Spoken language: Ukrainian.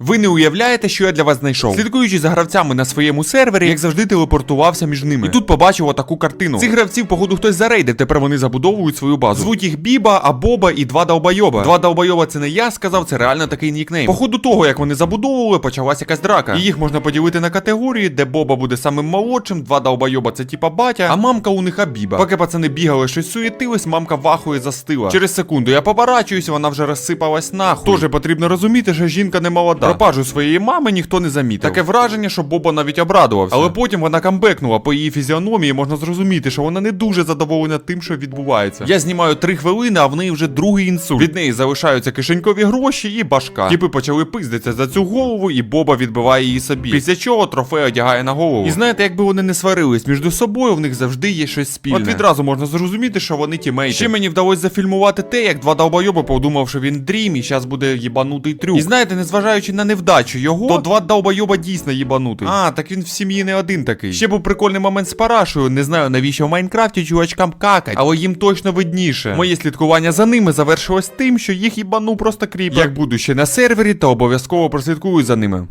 Ви не уявляєте, що я для вас знайшов. Слідкуючи за гравцями на своєму сервері, як завжди телепортувався між ними. І тут побачив отаку картину. Цих гравців, походу, хтось зарейдив, тепер вони забудовують свою базу. Звуть їх Біба, Абоба і два довбойоба. Два довбойоба це не я сказав, це реально такий нікнейм. По ходу того, як вони забудовували, почалася якась драка. І їх можна поділити на категорії, де Боба буде самим молодшим, два довбойоба це типа батя, а мамка у них Абіба. Поки пацани бігали, щось суєтились, мамка вахує застила. Через секунду я поворачуюсь, вона вже розсипалась нахуй. Тоже потрібно розуміти, що жінка не молода. Пропажу своєї мами ніхто не замітив. Таке враження, що Боба навіть обрадувався. Але потім вона камбекнула по її фізіономії, можна зрозуміти, що вона не дуже задоволена тим, що відбувається. Я знімаю три хвилини, а в неї вже другий інсульт. Від неї залишаються кишенькові гроші і башка. Тіпи почали пиздитися за цю голову, і Боба відбиває її собі. Після чого трофей одягає на голову. І знаєте, якби вони не сварились між собою, в них завжди є щось спільне. От відразу можна зрозуміти, що вони тімейти. Ще мені вдалося зафільмувати те, як два довбойоби подумав, що він дрім, і зараз буде їбанутий трюк. І знаєте, незважаючи на невдачу його, то два довбойоба дійсно їбанутий. А, так він в сім'ї не один такий. Ще був прикольний момент з парашою. Не знаю навіщо в Майнкрафті чувачкам какать, але їм точно видніше. Моє слідкування за ними завершилось тим, що їх їбанув просто кріпер. Як буду ще на сервері, то обов'язково прослідкую за ними.